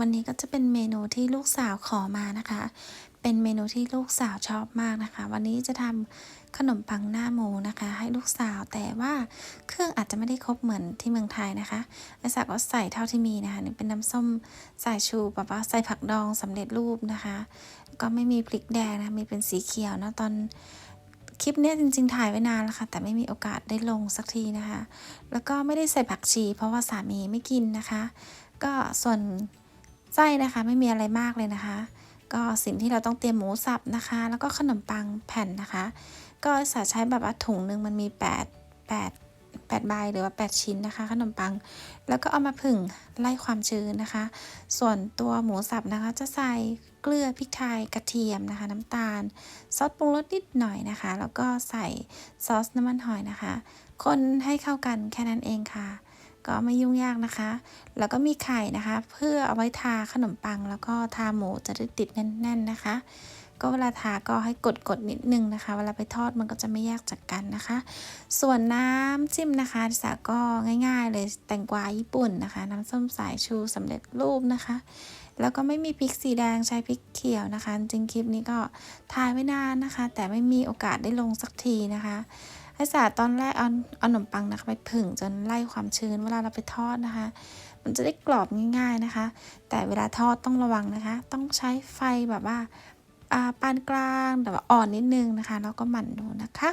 วันนี้ก็จะเป็นเมนูที่ลูกสาวขอมานะคะ เป็นเมนูที่ลูกสาวชอบมากนะคะ วันนี้จะทำขนมปังหน้าหมูนะคะ ให้ลูกสาวแต่ว่าเครื่องอาจจะไม่ได้ครบเหมือนที่เมืองไทยนะคะไอสาวก็ใส่เท่าที่มีนะคะนี่เป็นน้ำส้มสายชูแบบว่าใส่ผักดองสำเร็จรูปนะคะ ก็ไม่มีพริกแดงนะมีเป็นสีเขียวนะตอนคลิปนี้จริงๆ ถ่ายไว้นานแล้วค่ะ แต่ไม่มีโอกาสได้ลงสักทีนะคะ แล้วก็ไม่ได้ใส่ผักชี เพราะว่าสามีไม่กินนะคะ ก็ส่วน ไส้นะคะไม่มีอะไรมากเลยนะคะ ก็สิ่งที่เราต้องเตรียมหมูสับนะคะ แล้วก็ขนมปังแผ่นนะคะ ก็สาใช้แบบว่าถุงหนึ่งมันมี 8 8 8ใบหรือว่า 8 ชิ้นนะคะ ขนมปัง แล้วก็เอามาผึ่งไล่ความชื้นนะคะ ส่วนตัวหมูสับนะคะ จะใส่เกลือพริกไทยกระเทียมนะคะ น้ำตาล ซอสปรุงรสนิดหน่อยนะคะ แล้วก็ใส่ซอสน้ำมันหอยนะคะ คนให้เข้ากันแค่นั้นเองค่ะ ก็ไม่ยุ่งยากนะคะ แล้วก็มีไข่นะคะ เพื่อเอาไว้ทาขนมปัง แล้วก็ทาหมูจะได้ติดแน่น ๆนะคะ ก็เวลาทาก็ให้กดๆนิดนึงนะคะ เวลาไปทอดมันก็จะไม่ยากจากกันนะคะ ส่วนน้ำจิ้มนะคะสาก็ง่าย ๆ เลยแตงกวาญี่ปุ่นนะคะ น้ำส้มสายชูสำเร็จรูปนะคะแล้วก็ไม่มีพริกสีแดงใช้พริกเขียวนะคะ จริงคลิปนี้ก็ถ่ายไว้นานนะคะ แต่ไม่มีโอกาสได้ลงสักทีนะคะ ให้สาตอนแรกเอาเอาขนมปังนะคะไปผึ่งจนไล่ความชื้นเวลาเราไปทอดนะคะ มันจะได้กรอบง่าย ๆนะคะ แต่เวลาทอดต้องระวังนะคะ ต้องใช้ไฟแบบว่าอ่าปานกลางแต่ว่าอ่อนนิดนึงนะคะ แล้วก็หมั่นดูนะคะ